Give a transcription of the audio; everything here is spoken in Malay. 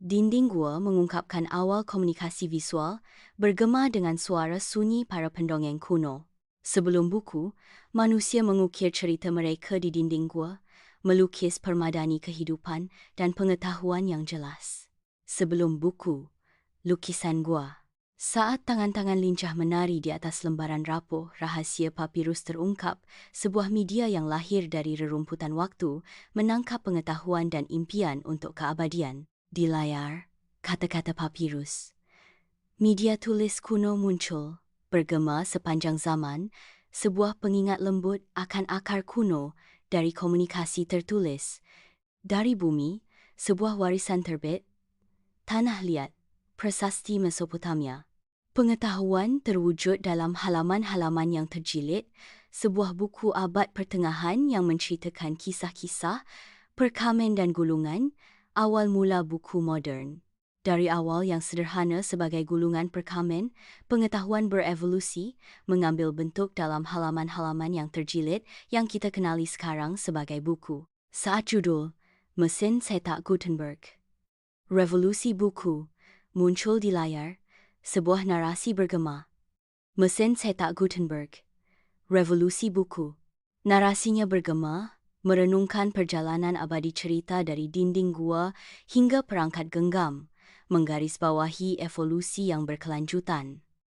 Dinding gua mengungkapkan awal komunikasi visual bergema dengan suara sunyi para pendongeng kuno. Sebelum buku, manusia mengukir cerita mereka di dinding gua, melukis permadani kehidupan dan pengetahuan yang jelas. Sebelum buku, lukisan gua. Saat tangan-tangan lincah menari di atas lembaran rapuh, rahasia papirus terungkap, sebuah media yang lahir dari rerumputan waktu, menangkap pengetahuan dan impian untuk keabadian. Di layar, kata-kata papirus. Media tulis kuno muncul, bergema sepanjang zaman, sebuah pengingat lembut akan akar kuno dari komunikasi tertulis. Dari bumi, sebuah warisan terbit, tanah liat, prasasti Mesopotamia. Pengetahuan terwujud dalam halaman-halaman yang terjilid, sebuah buku abad pertengahan yang menceritakan kisah-kisah, perkamen dan gulungan, awal mula buku moden. Dari awal yang sederhana sebagai gulungan perkamen, pengetahuan berevolusi mengambil bentuk dalam halaman-halaman yang terjilid yang kita kenali sekarang sebagai buku. Saat judul, Mesin Cetak Gutenberg. Revolusi buku muncul di layar, sebuah narasi bergema. Mesin Cetak Gutenberg. Revolusi buku. Narasinya bergema, merenungkan perjalanan abadi cerita dari dinding gua hingga perangkat genggam, menggarisbawahi evolusi yang berkelanjutan.